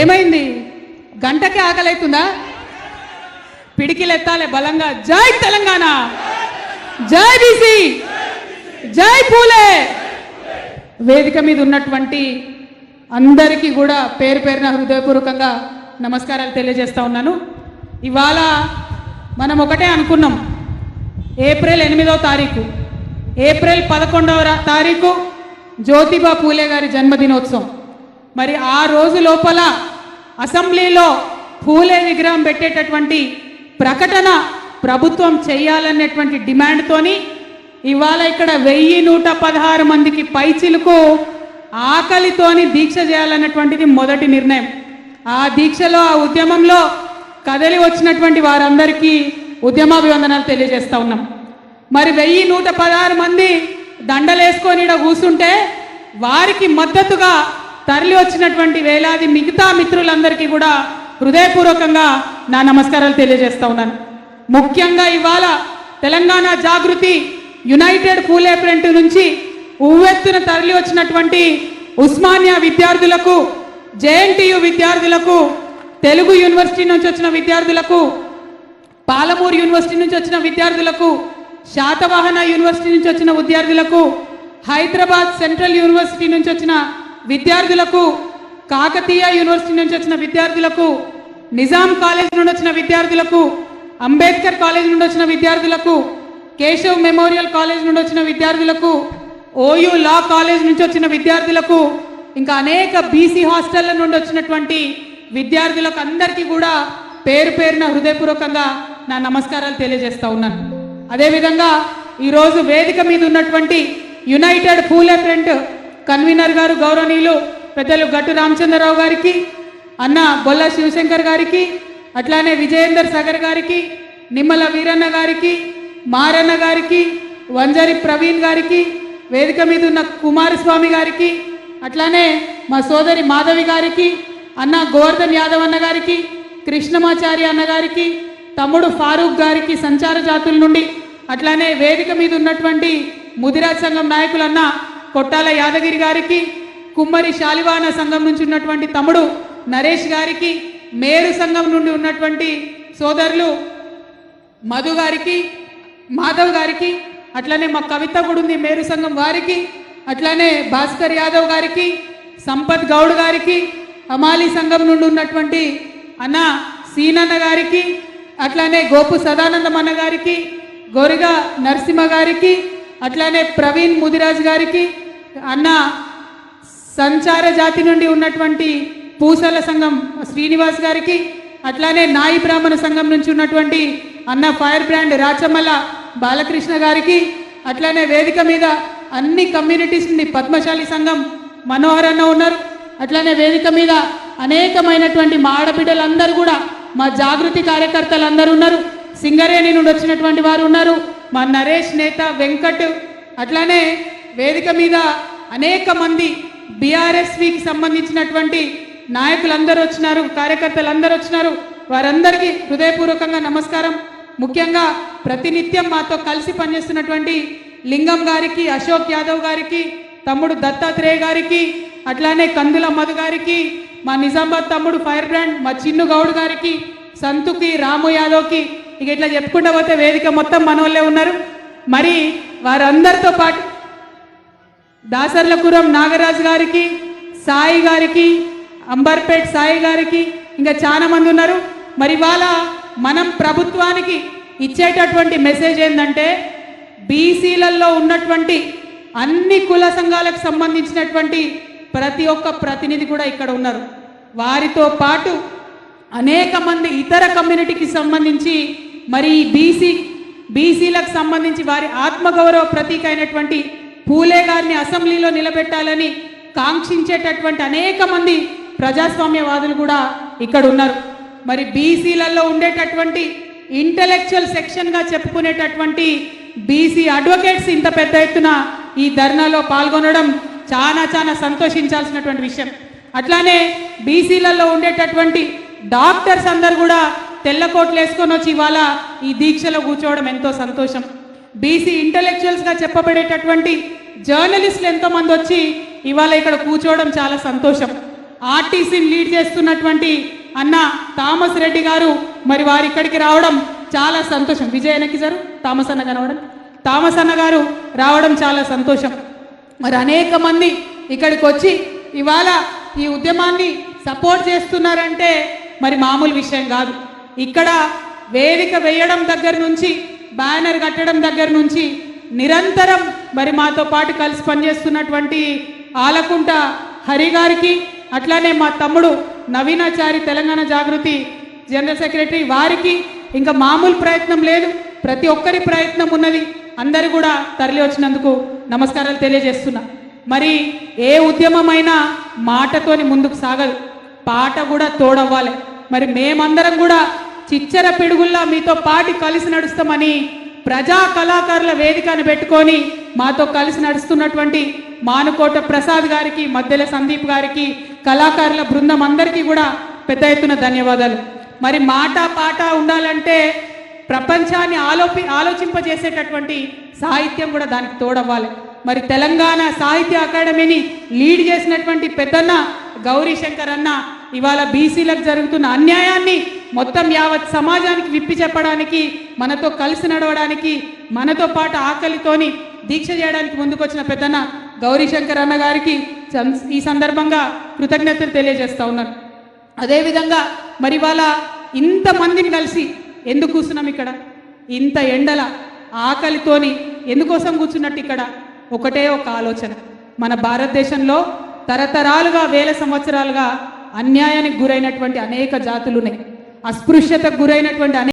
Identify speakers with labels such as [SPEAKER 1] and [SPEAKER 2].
[SPEAKER 1] ఏమైంది? గంటకి ఆకలైతుందా? పిడికిలెత్తాలి బలంగా. జై తెలంగాణ! జై బీసీ! జై పూలే! వేదిక మీద ఉన్నటువంటి అందరికీ కూడా పేరు పేరున హృదయపూర్వకంగా నమస్కారాలు తెలియజేస్తా ఉన్నాను. ఇవాళ మనం ఒకటే అనుకున్నాం. ఏప్రిల్ ఎనిమిదవ తారీఖు. ఏప్రిల్ పదకొండవ తారీఖు జ్యోతిబా పూలే గారి జన్మదినోత్సవం. మరి ఆ రోజు లోపల అసెంబ్లీలో పూలే విగ్రహం పెట్టేటటువంటి ప్రకటన ప్రభుత్వం చేయాలనేటువంటి డిమాండ్తోని ఇవాళ ఇక్కడ వెయ్యి నూట పదహారు మందికి పైచిలకు ఆకలితోని దీక్ష చేయాలన్నటువంటిది మొదటి నిర్ణయం. ఆ దీక్షలో ఆ ఉద్యమంలో కదలి వచ్చినటువంటి వారందరికీ ఉద్యమాభివందనాలు తెలియజేస్తూ ఉన్నాం. మరి వెయ్యి నూట పదహారు మంది దండలేసుకొని ఈడ కూర్చుంటే వారికి మద్దతుగా తరలి వచ్చినటువంటి వేలాది మిగతా మిత్రులందరికీ కూడా హృదయపూర్వకంగా నా నమస్కారాలు తెలియజేస్తా ఉన్నాను. ముఖ్యంగా ఇవాళ తెలంగాణ జాగృతి యునైటెడ్ పూలే ఫ్రంట్ నుంచి ఉవ్వెత్తున తరలి వచ్చినటువంటి ఉస్మానియా విద్యార్థులకు జేఎన్టీయు విద్యార్థులకు తెలుగు యూనివర్సిటీ నుంచి వచ్చిన విద్యార్థులకు పాలమూరు యూనివర్సిటీ నుంచి వచ్చిన విద్యార్థులకు శాతవాహన యూనివర్సిటీ నుంచి వచ్చిన విద్యార్థులకు హైదరాబాద్ సెంట్రల్ యూనివర్సిటీ నుంచి వచ్చిన విద్యార్థులకు కాకతీయ యూనివర్సిటీ నుంచి వచ్చిన విద్యార్థులకు నిజాం కాలేజ్ నుండి వచ్చిన విద్యార్థులకు అంబేద్కర్ కాలేజ్ నుండి వచ్చిన విద్యార్థులకు కేశవ్ మెమోరియల్ కాలేజ్ నుండి వచ్చిన విద్యార్థులకు ఓయూ లా కాలేజ్ నుంచి వచ్చిన విద్యార్థులకు ఇంకా అనేక బీసీ హాస్టళ్ళ నుండి వచ్చినటువంటి విద్యార్థులకు అందరికీ కూడా పేరు పేరున హృదయపూర్వకంగా నా నమస్కారాలు తెలియజేస్తా ఉన్నాను. అదేవిధంగా ఈరోజు వేదిక మీద ఉన్నటువంటి యునైటెడ్ పూలే ఫ్రంట్ కన్వీనర్ గారు గౌరవనీయులు పెద్దలు గట్టు రామచంద్రరావు గారికి అన్న బొల్ల శివశంకర్ గారికి అట్లానే విజయేందర్ సాగర్ గారికి నిమ్మల వీరన్న గారికి మారన్న గారికి వంజరి ప్రవీణ్ గారికి వేదిక మీద ఉన్న కుమారస్వామి గారికి అట్లానే మా సోదరి మాధవి గారికి అన్న గోవర్ధన్ యాదవ్ అన్న గారికి కృష్ణమాచారి అన్న గారికి తమ్ముడు ఫారూక్ గారికి సంచార జాతుల నుండి అట్లానే వేదిక మీద ఉన్నటువంటి ముదిరాజ్ సంఘం నాయకులన్న కొట్టాల యాదగిరి గారికి కుమ్మరి శాలివాన సంఘం నుంచి ఉన్నటువంటి తమ్ముడు నరేష్ గారికి మేరు సంఘం నుండి ఉన్నటువంటి సోదరులు మధు గారికి మాధవ్ గారికి అట్లానే మా కవిత కూడా ఉంది మేరు సంఘం వారికి అట్లానే భాస్కర్ యాదవ్ గారికి సంపత్ గౌడ్ గారికి అమాలి సంఘం నుండి ఉన్నటువంటి అన్న సీనన్న గారికి అట్లానే గోపు సదానందం అన్న గారికి గోరిగా నరసింహ గారికి అట్లానే ప్రవీణ్ ముదిరాజ్ గారికి అన్న సంచార జాతి నుండి ఉన్నటువంటి పూసల సంఘం శ్రీనివాస్ గారికి అట్లానే నాయి బ్రాహ్మణ సంఘం నుంచి ఉన్నటువంటి అన్న ఫైర్ బ్రాండ్ రాచమల్ల బాలకృష్ణ గారికి అట్లానే వేదిక మీద అన్ని కమ్యూనిటీస్ నుండి పద్మశాలి సంఘం మనోహర్ అన్న ఉన్నారు. అట్లానే వేదిక మీద అనేకమైనటువంటి మా ఆడబిడ్డలందరూ కూడా మా జాగృతి కార్యకర్తలు అందరూ ఉన్నారు. సింగరేణి నుండి వచ్చినటువంటి వారు ఉన్నారు. మా నరేష్ నేత వెంకట్ అట్లానే వేదిక మీద అనేక మంది బీఆర్ఎస్వికి సంబంధించినటువంటి నాయకులందరూ వచ్చినారు కార్యకర్తలు అందరూ వచ్చినారు. వారందరికీ హృదయపూర్వకంగా నమస్కారం. ముఖ్యంగా ప్రతినిత్యం మాతో కలిసి పనిచేస్తున్నటువంటి లింగం గారికి అశోక్ యాదవ్ గారికి తమ్ముడు దత్తాత్రేయ గారికి అట్లానే కందుల మధు గారికి మా నిజామాబాద్ తమ్ముడు ఫైర్ బ్రాండ్ మా చిన్ను గౌడ్ గారికి సంతుకి రాము యాదవ్కి ఇక ఇట్లా చెప్పుకుంటా పోతే వేదిక మొత్తం మనోళ్ళే ఉన్నారు. మరి వారందరితో పాటు దాసర్లపురం నాగరాజు గారికి సాయి గారికి అంబర్పేట్ సాయి గారికి ఇంకా చాలా మంది ఉన్నారు. మరి ఇవాళ మనం ప్రభుత్వానికి ఇచ్చేటటువంటి మెసేజ్ ఏంటంటే బీసీలలో ఉన్నటువంటి అన్ని కుల సంఘాలకు సంబంధించినటువంటి ప్రతి ఒక్క ప్రతినిధి కూడా ఇక్కడ ఉన్నారు. వారితో పాటు అనేక మంది ఇతర కమ్యూనిటీకి సంబంధించి మరి బీసీ బీసీలకు సంబంధించి వారి ఆత్మగౌరవ ప్రతీక అయినటువంటి పూలే గారిని అసెంబ్లీలో నిలబెట్టాలని కాంక్షించేటటువంటి అనేక మంది ప్రజాస్వామ్యవాదులు కూడా ఇక్కడ ఉన్నారు. మరి బీసీలలో ఉండేటటువంటి ఇంటలెక్చువల్ సెక్షన్గా చెప్పుకునేటటువంటి బీసీ అడ్వకేట్స్ ఇంత పెద్ద ఎత్తున ఈ ధర్నాలో పాల్గొనడం చాలా చాలా సంతోషించాల్సినటువంటి విషయం. అట్లానే బీసీలలో ఉండేటటువంటి డాక్టర్స్ అందరు కూడా తెల్ల కోట్లు వేసుకొని వచ్చి ఇవాళ ఈ దీక్షలో కూర్చోవడం ఎంతో సంతోషం. బీసీ ఇంటలెక్చువల్స్గా చెప్పబడేటటువంటి జర్నలిస్టులు ఎంతోమంది వచ్చి ఇవాళ ఇక్కడ కూర్చోవడం చాలా సంతోషం. ఆర్టీసీని లీడ్ చేస్తున్నటువంటి అన్న థామస్ రెడ్డి గారు మరి వారు ఇక్కడికి రావడం చాలా సంతోషం. విజయనకి సార్ థామస్ అన్న కనవడం థామస్ అన్న గారు రావడం చాలా సంతోషం. మరి అనేక మంది ఇక్కడికి వచ్చి ఇవాళ ఈ ఉద్యమాన్ని సపోర్ట్ చేస్తున్నారంటే మరి మామూలు విషయం కాదు. ఇక్కడ వేదిక వేయడం దగ్గర నుంచి బ్యానర్ కట్టడం దగ్గర నుంచి నిరంతరం మరి మాతో పాటు కలిసి పనిచేస్తున్నటువంటి ఆలకుంట హరి గారికి అట్లానే మా తమ్ముడు నవీనాచారి తెలంగాణ జాగృతి జనరల్ సెక్రటరీ వారికి ఇంకా మామూలు ప్రయత్నం లేదు ప్రతి ఒక్కరి ప్రయత్నం ఉన్నది. అందరు కూడా తరలి వచ్చినందుకు నమస్కారాలు తెలియజేస్తున్నా. మరి ఏ ఉద్యమమైనా మాటతోని ముందుకు సాగదు పాట కూడా తోడవ్వాలి. మరి మేమందరం కూడా చిచ్చర పిడుగుల్లా మీతో పాటి కలిసి నడుస్తామని ప్రజా కళాకారుల వేదికను పెట్టుకొని మాతో కలిసి నడుస్తున్నటువంటి మానుకోట ప్రసాద్ గారికి మధ్యల సందీప్ గారికి కళాకారుల బృందం అందరికీ కూడా పెద్ద ఎత్తున ధన్యవాదాలు. మరి మాట పాట ఉండాలంటే ప్రపంచాన్ని ఆలోపి ఆలోచింపజేసేటటువంటి సాహిత్యం కూడా దానికి తోడవ్వాలి. మరి తెలంగాణ సాహిత్య అకాడమీని లీడ్ చేసినటువంటి పెద్దన్న గౌరీ శంకర్ అన్న ఇవాళ బీసీలకు జరుగుతున్న అన్యాయాన్ని మొత్తం యావత్ సమాజానికి విప్పి చెప్పడానికి మనతో కలిసి నడవడానికి మనతో పాటు ఆకలితోని దీక్ష చేయడానికి ముందుకొచ్చిన పెద్దన్న గౌరీశంకర్ అన్న గారికి సం- ఈ సందర్భంగా కృతజ్ఞతలు తెలియజేస్తా ఉన్నాను. అదేవిధంగా మరి వాళ్ళ ఇంతమందిని కలిసి ఎందుకు కూర్చున్నాం ఇక్కడ? ఇంత ఎండల ఆకలితోని ఎందుకోసం కూర్చున్నట్టు ఇక్కడ? ఒకటే ఒక ఆలోచన. మన భారతదేశంలో తరతరాలుగా వేల సంవత్సరాలుగా అన్యాయానికి గురైనటువంటి అనేక జాతులు ఉన్నాయి అస్పృశ్యతకు గురైనటువంటి అనేక